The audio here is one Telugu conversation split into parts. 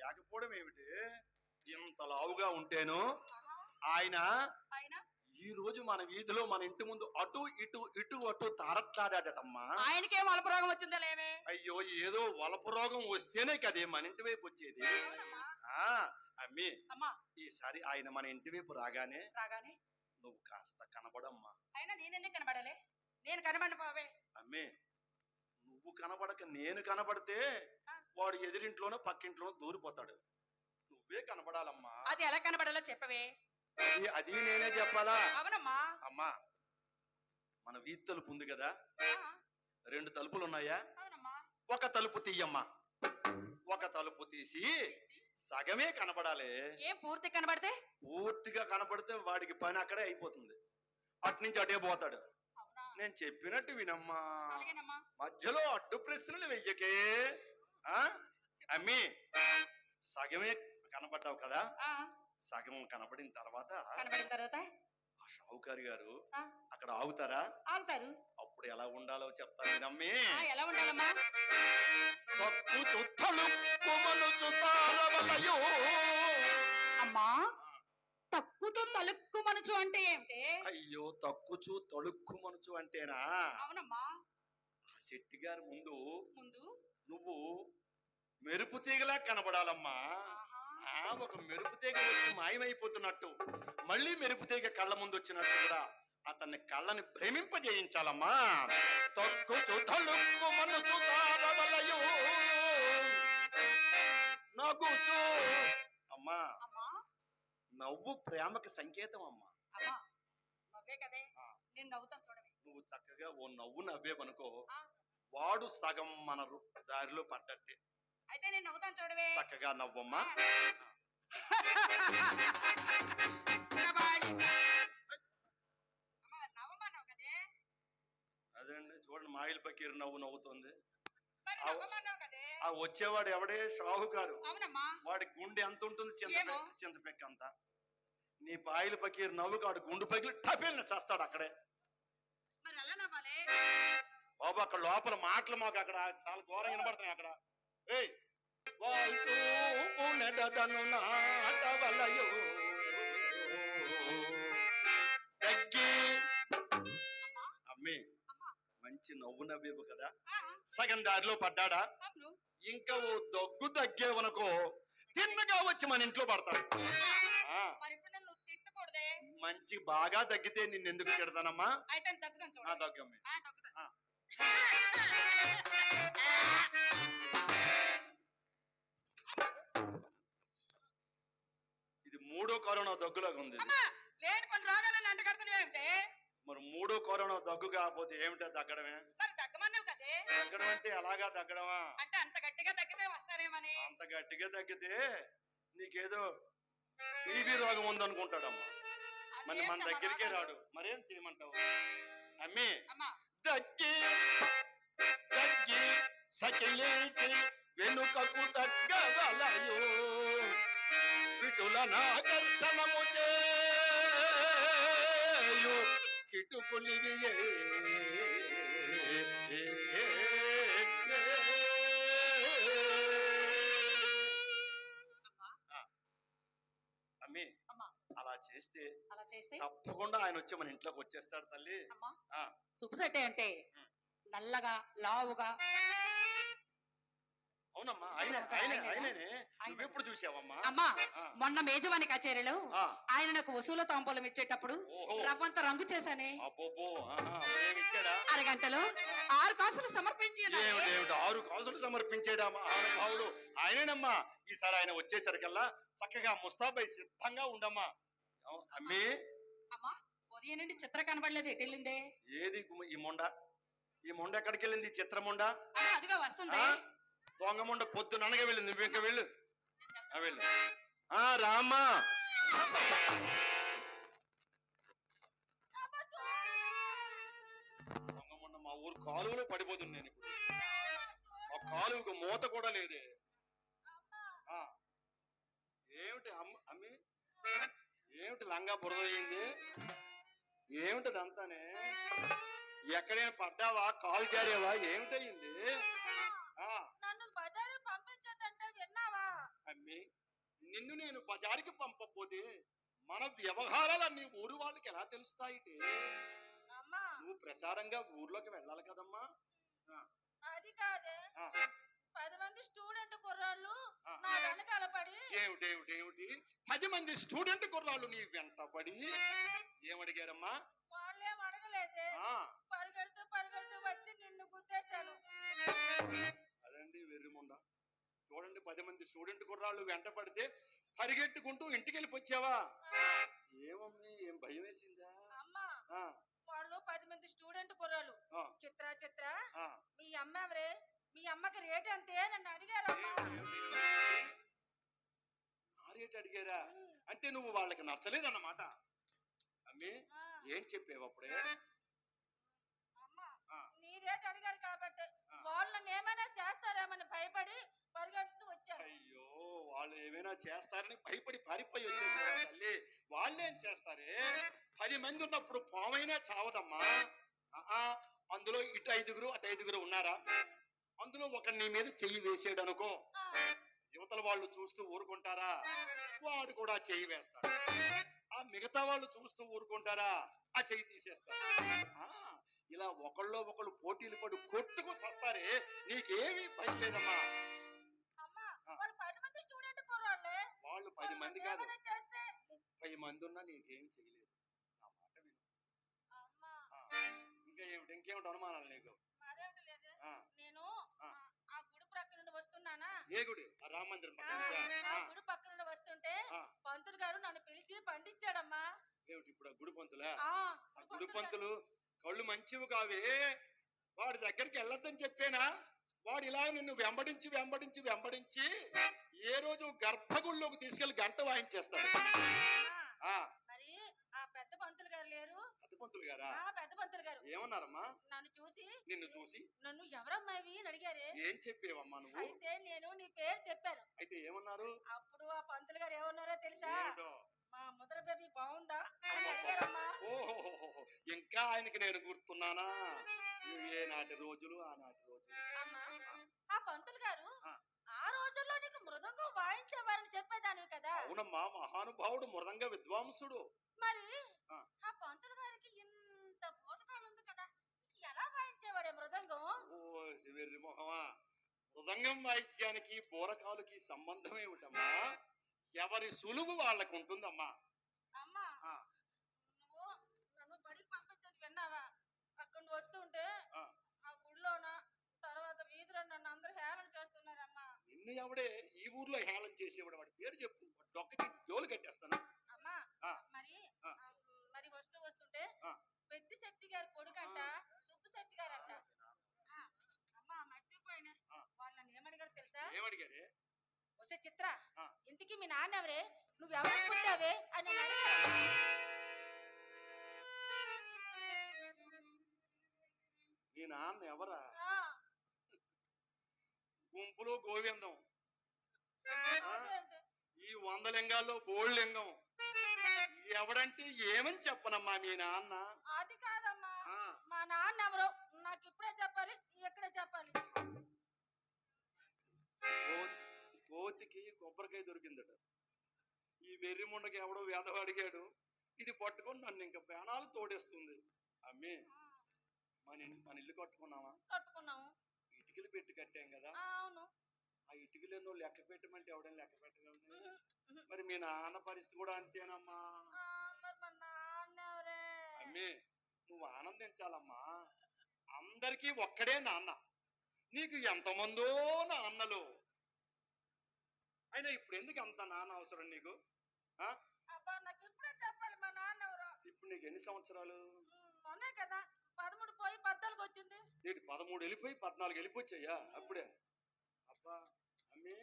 లేకపోవడం ఏమిటి? ఇంత లావుగా ఉంటేను ఆయన ఈ రోజు మన వీధిలో మన ఇంటి ముందు అటు ఇటు ఇటు అటు తారట్లాడాడటమ్మా. ఆయనకేం అల్ప రోగం వచ్చిందా లేవే? అయ్యో ఏదో వలపు రోగం వస్తేనే కదే మన ఇంటి వైపు వచ్చేది. ఆ అమ్మి ఈసారి ఆయన మన ఇంటి వైపు రాగానే రాగానే? నువ్వు కాస్త కనబడమ్మా. అయినా నేనెందుకు కనబడలే? నేను కనబడిన పోవే అమ్మే నువ్వు కనబడక నేను కనబడితే వాడు ఎదిరింట్లోనో పక్కింట్లోనో దూరిపోతాడు. నువ్వే కనబడాలమ్మా. అది ఎలా కనబడాలో చెప్పవే. అది నేనే చెప్పాలా? అవునమ్మా. అమ్మా మన వీధి తలుపు ఉంది కదా. రెండు తలుపులు ఉన్నాయా ఒక తలుపు తీయమ్మా. ఒక తలుపు తీసి సగమే కనబడాలి. ఏం పూర్తి కనబడితే? పూర్తిగా కనబడితే వాడికి పని అక్కడే అయిపోతుంది. అట్నుంచి అటే పోతాడు. నేను చెప్పినట్టు వినమ్మా. మధ్యలో అడ్డు ప్రశ్నలు వెయ్యకే. అమ్మి సగమే కనబడ్డావు కదా? సగం కనబడిన తర్వాత ఆ షావుకారి గారు అక్కడ ఆగుతారా? ఆగుతారు. అప్పుడు ఎలా ఉండాలో చెప్తాను ఆ, ఎలా ఉండాలమ్మా? తప్పు చుట్టలు కొమ్మలు చుట్టాలవలయో. అమ్మా తక్కువతో తలుక్కు మనసు అంటే ఏమిటి? అయ్యో తక్కుచు తడుక్కు మనచు అంటేనా? అవునమ్మా. శెట్టి గారి ముందు ముందు నువ్వు మెరుపు తీగలా కనబడాలమ్మా. ఆ ఒక మెరుపు తీగ వచ్చి మాయమైపోతున్నట్టు మళ్ళీ మెరుపు తీగ కళ్ళ ముందు వచ్చినట్టు కూడా అతన్ని కళ్ళని భ్రమింపజేయించాలమ్మా. తక్కు తారవలయో. నగుచు అమ్మా నవ్వు ప్రేమకి సంకేతం అమ్మా. నవ్వే చక్కగా ఓ నవ్వు నవ్వేవనుకో వాడు సగం మన దారిలో పడ్డట్టే. అయితే నేను నవ్వుతాను చూడవే. చక్కగా నవ్వమ్మా. అదండి చూడండి మాయిల్ పకీర్ నవ్వు నవ్వుతుంది. ఆ వచ్చేవాడు ఎవడే? షాహుకారు వాడి గుండె ఎంత ఉంటుంది. చింతపెక్క చింతపెక్క అంత నీ పాయిల పకీర్ నవ్వుకు వాడు గుండు పగిలి టపేలిన చేస్తాడు అక్కడే. బాబు అక్కడ లోపల మాటలు మాకు అక్కడ చాలా ఘోరంగా వినబడుతున్నాయి అక్కడ. ఏయ్! నెడదను. అమ్మా. మంచి నవ్వు నవ్వేవు కదా. సగం దారిలో పడ్డాడా? ఇంకా ఓ దగ్గు తగ్గేవనుకో తిన్నగా వచ్చి మన ఇంట్లో పడతాడు. మంచి బాగా తగ్గితే నిన్ను ఎందుకు తిడతానమ్మా దగ్గమ్మి. ఇది మూడో కరోనా దగ్గులాగా ఉంది లేని కొన్ని రోగాలను అంటగడుతున్నావేమిటే మరి మూడో కరోనా దగ్గు కాకపోతే ఏమిటా తగ్గడమే? మరి తగ్గమన్నావు కదే. తగ్గడం అంటే ఎలాగా తగ్గడమా? అంటే అంత గట్టిగా తగ్గితే వస్తారేమని? అంత గట్టిగా తగ్గితే నీకేదో టీబీ రోగం ఉందనుకుంటాడమ్మా. మరి మన దగ్గరికే? రాడు. మరేం చేయమంటావు? అమ్మి. దగ్గి సకిలించి వెనుకకు తగ్గవలయో. విటుల నాకర్షణము చేయు. కిటుకులివియే అమ్మా. అలా చేస్తే అలా చేస్తే? తప్పకుండా ఆయన వచ్చి మన ఇంట్లోకి వచ్చేస్తాడు తల్లి. సుబ్బుసెట్టే అంటే నల్లగా లావుగా అవునమ్మా ఆయనేనా? నువ్వెప్పుడు చూసావమ్మా? అమ్మా. మొన్న మేజవాణి కచేరీలో. ఆయన నాకు వసూలు తాంబూలం ఇచ్చేటప్పుడు. రవ్వంత రంగు చేశానే. అరగంటలో ఆరు కాసులు సమర్పించి ఆరు కాసులు సమర్పించాడా మహానుభావుడు ఆయనేనమ్మా ఈసారి ఆయన వచ్చేసరికల్లా చక్కగా ముస్తాబై సిద్ధంగా ఉండమ్మా. అమ్మి అమ్మా. ఉదయం నుండి చిత్ర కనబడలేదు ఎటు వెళ్ళిందే? ఏది ఈ మొండ? ఈ మొండ ఎక్కడికి వెళ్ళింది చిత్రముండ అదిగో వస్తుంది. దొంగముండ దొంగ మొండ పొద్దున అనగా వెళ్ళింది నువ్వు ఇంకా వెళ్ళు. వెళ్ళు. ఆ రామా దొంగముండ మా ఊరు కాలువలో పడిపోతుంది నేను ఇప్పుడు. మా కాలువకు మూత కూడా లేదే. ఆ. ఏమిటి అమ్మ అమ్మి? ఏమిటి లంగా బురద అయింది? ఏమిటి అంతానే ఎక్కడైనా పడ్డావా? కాలు జారేవా? ఏమిటయింది ఆ నన్ను బజారు పంపించొద్దంటే విన్నావా అమ్మి నిన్ను బజారుకి పంపపోతే మన వ్యవహారాలన్నీ ఊరు వాళ్ళకి ఎలా తెలుస్తాయిటే? అమ్మా. నువ్వు ప్రచారంగా ఊర్లోకి వెళ్ళాలి కదమ్మా. అది కాదే. పది మంది స్టూడెంట్ కుర్రాళ్ళు. నా వెనకాల పడి ఏమిటి ఏమిటి ఏమిటి? పది మంది స్టూడెంట్ కుర్రాళ్ళు నీ వెంటపడి ఏమడిగారమ్మా? వాళ్ళేం అడగలేదే. పరిగెడుతూ పరిగెడుతూ వచ్చి నిన్ను వెర్రిముండ చూడండి పది మంది స్టూడెంట్ కుర్రాళ్ళు వెంట పడితే పరిగెట్టుకుంటూ ఇంటికి వెళ్ళిపోచ్చావా ఏమమ్మీ ఏం భయం వేసిందా? వాళ్ళు పది మంది స్టూడెంట్ కుర్రాళ్ళు. ఆ, చిత్ర చిత్ర. మీ అమ్మ ఎవరే? మీ అమ్మకి రేట్ అంతే నన్ను అడిగారమ్మా. ఆ రేటు అడిగారా? అంటే నువ్వు వాళ్ళకి నచ్చలేదన్నమాట. అమ్మి ఏం చెప్పేవు అప్పుడే. నీ రేట్ అడిగారు కాబట్టి ఆ. వాళ్ళు నన్ను ఏమైనా చేస్తారేమని భయపడి పరిగెడుతూ వచ్చాను అయ్యో వాళ్ళు ఏమైనా చేస్తారని భయపడి పారిపోయి వచ్చేసారు తల్లి? వాళ్ళేం చేస్తారే? పది మంది ఉన్నప్పుడు పామైనా చావదమ్మా. అందులో ఇటు ఐదుగురు అటు ఐదుగురు ఉన్నారా? అందులో ఒక నీ మీద చెయ్యి వేసాడు అనుకో యువతల వాళ్ళు చూస్తూ ఊరుకుంటారా? వాడు కూడా చెయ్యి వేస్తాడు. ఆ మిగతా వాళ్ళు చూస్తూ ఊరుకుంటారా? ఆ చెయ్యి తీసేస్తారు. ఆ, ఇలా ఒకళ్ళో ఒకళ్ళు పోటీలు పడి కొట్టుకు సస్తారే. నీకేమీ పని లేదమ్మా. పది మంది కాదు. ముప్పై మంది ఉన్నా నీకేం చేయలేదు నా మాట విను. ఇంకా ఏమిటి? ఇంకేమిటి అనుమానాలు నీకు? నేను ఆ. గుడి ప్రక్క నుండి వస్తున్నానా? ఏ గుడి? రామ మందిరం ఆ, గుడి పక్క నుండి వస్తుంటే. పంతులు గారు నన్ను పిలిచి పండించాడమ్మా ఏమిటి ఇప్పుడు ఆ గుడి పంతులా? ఆ గుడి పంతులు కళ్ళు మంచివి కావే. వాడి దగ్గరికి వెళ్ళొద్దని చెప్పేనా? వాడు ఇలా నిన్ను వెంబడించి వెంబడించి వెంబడించి ఏ రోజు గర్భగుళ్ళలోకి తీసుకెళ్ళి గంట వాయించేస్తాడు. మరి ఆ పెద్ద పంతులు గారు లేరు? పెద్ద పంతులు గారా? ఆ పెద్ద పంతులు గారు. ఏమన్నారమ్మా? నన్ను చూసి నిన్ను చూసి? నన్ను ఎవరమ్మాయి అని అడిగారే? ఏం చెప్పేవమ్మా నువ్వు? అయితే నేను నీ పేరు చెప్పాను. అయితే ఏమన్నారు? అప్పుడు ఆ పంతులు గారు ఏమన్నారో తెలుసా? మా ముద్ర బేబీ బాగుందా అని అడిగారమ్మా. ఓహో ఇంకా ఆయనకి నేను గుర్తున్నానా? ఏ నాటి రోజులు ఆనాటి రోజులు. ఆ పంతులు గారు ఆ. రోజుల్లో నీకు మృదంగం వాయించేవారని చెప్పేదానివి కదా. అవునమ్మా మహానుభావుడు మృదంగ విద్వాంసుడు. మరి ఆ. ఆ పంతులు గారికి ఇంత భూతకాలు ఉంది కదా. ఎలా వాయించేవాడే మృదంగం? ఓ శివెర్రి మొహమా. మృదంగం వాయిద్యానికి బోరకాలుకి సంబంధం ఏమిటమ్మా? ఎవరి సులువు వాళ్ళకు ఉంటుందమ్మా అమ్మా ఆ. నువ్వు నన్ను బడికి పంపించని విన్నావా అక్కడ నువ్వు వస్తుంటే ఆ. ఆ గుడిలోన తర్వాత వీధిలో నన్ను అందరూ హేళన నిన్ను ఎవడే ఈ ఊర్లో హేళన చేసేవాడు. వాడి పేరు చెప్పు. డొక్కకి జోలు కట్టేస్తాను. అమ్మా. మరి మరి వస్తూ వస్తుంటే. పెద్ది శెట్టి గారి కొడుకంట సుబ్బు శెట్టి గారంట. ఆ, అమ్మా మర్చిపోయినా. వాళ్ళని ఏమడిగారు తెలుసా? ఏమడిగారే? వసే చిత్ర. ఇంతకీ మీ నాన్న ఎవరే నువ్వు ఎవరికి పుట్టావే? అని. మీ నాన్న ఎవరా? గుంపులో గోవిందం? ఈ వంద లింగాల్లో బోళ్ళు లింగం ఎవడంటే ఏమని చెప్పనమ్మా మీ నాన్న? అది కాదమ్మా. మా నాన్న ఎవరో? నాకు ఇప్పుడే చెప్పాలి ఇక్కడే చెప్పాలి. కోతికి కొబ్బరికాయ దొరికిందట. ఈ వెర్రి ముండకి ఎవడో వేదవ అడిగాడు ఇది పట్టుకొని నన్ను ఇంకా ప్రాణాలు తోడేస్తుంది. అమ్మే మన మన ఇల్లు కట్టుకున్నావా? కట్టుకున్నాము. ఇటుకలు పెట్టి కట్టాం కదా. ఆ, అవును. ఆ ఇటుకలేనో లెక్క పెట్టమంటే ఎవడైనా లెక్క ఉహు. మరి మీ నాన్న పరిస్థితి కూడా అంతేనమ్మా. అమ్మే నువ్వు ఆనందించాలమ్మా. అందరికీ ఒక్కడే నాన్న. నీకు ఎంతమందో నాన్నలు. అయినా ఇప్పుడు ఎందుకు అంత నాన్న అవసరం నీకు? ఇప్పుడే నీకు ఎన్ని సంవత్సరాలు? కదా. పదమూడు పోయి పద్నాలుగు వచ్చింది. నీకు పదమూడు వెళ్ళిపోయి పద్నాలుగు వెళ్ళిపోచ్చాయా? అప్పుడే. అబ్బా అమ్మే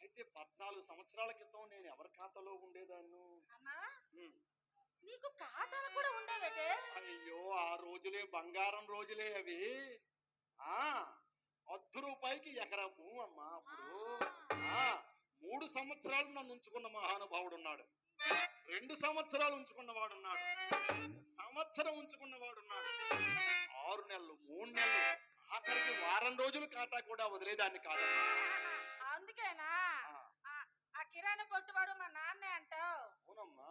అయితే పద్నాలుగు సంవత్సరాల క్రితం నేను ఎవరి ఖాతాలో ఉండేదాన్ను? అమ్మా ఉమ్. నీకు ఖాతాలు కూడా ఉండేవేటే అయ్యో ఆ రోజులే బంగారం రోజులే అవి. ఆ అర్ధ రూపాయికి ఎకరా భూమి అమ్మా అప్పుడు. ఆ మూడు సంవత్సరాలు నన్ను ఉంచుకున్న మహానుభావుడు ఉన్నాడు. రెండు సంవత్సరాలు ఉంచుకున్నవాడు ఉన్నాడు సంవత్సరం ఉంచుకున్నవాడు ఉన్నాడు ఆరు నెలలు మూడు నెలలు ఆఖరికి వారం రోజులు ఖాతా కూడా వదిలేదాన్ని కాదమ్మా. అందుకేనా? ఆ, కిరాణా కొట్టువాడు మా నాన్నే అంటావు. అవునమ్మా.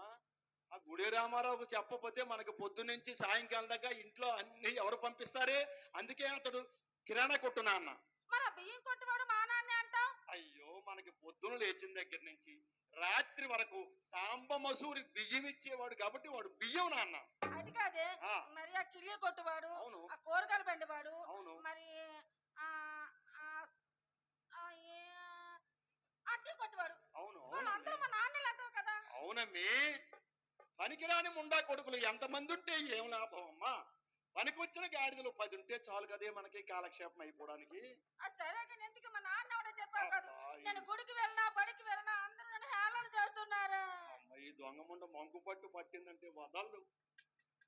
ఆ గుడి రామారావుకు చెప్పకపోతే మనకు పొద్దు నుంచి సాయంకాలం దాకా ఇంట్లో అన్ని ఎవరు పంపిస్తారే? అందుకే అతడు కిరాణా కొట్టు నాన్న. ఆ బియ్యం కొట్టువాడు మా నాన్నే అంటావు? అయ్యో మనకి పొద్దున లేచిన దగ్గర నుంచి రాత్రి వరకు సాంబ మసూరి బియ్యం ఇచ్చేవాడు కాబట్టి వాడు బియ్యం నాన్న. అది కాదే. మరి ఆ కిల్లి కొట్టువాడు అవును. ఆ కూరగాయలు బండివాడు అవును. మరి కొట్టువాడు. అవును మా నాన్నలు అంటావు కదా. అవునమ్మి. పనికిరాని ముండా కొడుకులు ఎంతమంది ఉంటే ఏం లాభం అమ్మా? పనికొచ్చిన గాడిదలు పది ఉంటే చాలు కదే మనకి కాలక్షేపం అయిపోవడానికి. సరే ఎందుకు మా నాన్న ఈ- నేను గుడికి వెళ్ళినా బడికి వెళ్ళినా అందరూ హేళన చేస్తున్నారు. ఈ దొంగ ముండ మంకు పట్టు పట్టిందంటే వదలదు.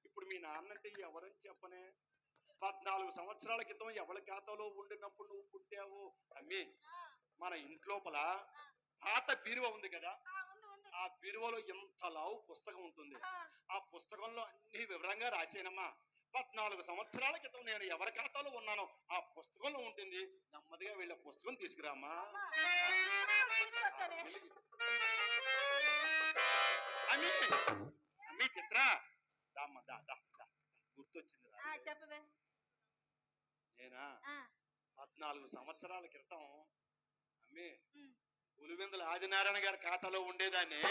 ఇప్పుడు మీ నాన్నంటే ఎవరని చెప్పనే? పద్నాలుగు సంవత్సరాల క్రితం ఎవరి ఖాతాలో ఉండినప్పుడు నువ్వు పుట్టావు? అమ్మి మన ఇంట్లోపల పాత బీరువ ఉంది కదా? ఆ, బీరువలో ఎంత లావు పుస్తకం ఉంటుంది. ఆ, పుస్తకంలో అన్ని వివరంగా రాసేనమ్మా పద్నాలుగు సంవత్సరాల క్రితం నేను ఎవరి ఖాతాలో ఉన్నానో ఆ పుస్తకంలో ఉంటుంది. నెమ్మదిగా వీళ్ళ పుస్తకం తీసుకురామ్మా. అమ్మి అమ్మి చిత్ర. దామ్మ దా దా దా. గుర్తొచ్చింది రా. ఆ, చెప్పవే. నేనా? పద్నాలుగు సంవత్సరాల క్రితం అమ్మి ఉమ్. పులివెందుల ఆదినారాయణ గారి ఖాతాలో ఉండేదాన్ని.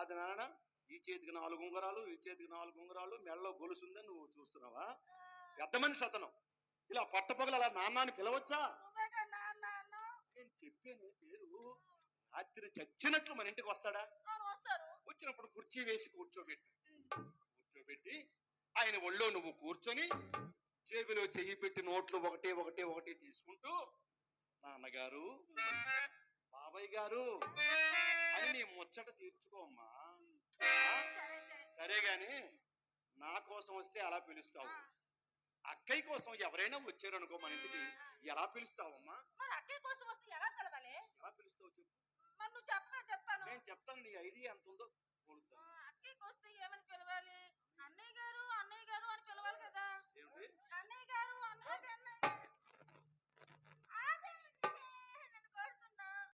పులివెందుల ఆదినారాయణ ఈ చేతికి నాలుగు ఉంగరాలు ఈ చేతికి నాలుగు ఉంగరాలు మెడలో గొలుసుందని నువ్వు చూస్తున్నావా? పెద్ద మనిషి అతను. ఇలా పట్టపగల అలా నాన్నాని పిలవచ్చా? కదా నాన్న. నేను చెప్పేనే పేరు రాత్రి చచ్చినట్లు మన ఇంటికి వస్తాడా? వచ్చినప్పుడు కుర్చీ వేసి కూర్చోబెట్టు. కూర్చోబెట్టి ఆయన ఒళ్ళో నువ్వు కూర్చొని జేబులో చెయ్యి పెట్టి నోట్లు ఒకటే ఒకటే ఒకటి తీసుకుంటూ నాన్నగారు బాబాయ్ గారు కానీ నీ ముచ్చట తీర్చుకోమ్మా సరే గాని నా కోసం వస్తే అలా పిలుస్తావు? అక్కయ్య కోసం ఎవరైనా వచ్చారనుకో మన ఇంటికి ఎలా పిలుస్తావమ్మా మరి అక్కయ్య కోసం వస్తే ఎలా పిలవాలి? ఎలా పిలుస్తావు చెప్పు. మరి చెప్పా చెప్తాను. నేను చెప్తాను నీ ఐడియా ఎంత ఉందో అక్కయ్యకి వస్తే ఏమని పిలవాలి? అన్నయ్య గారు అన్నయ్య గారు అని పిలవాలి కదా. అన్నయ్య గారు అన్నయ్య.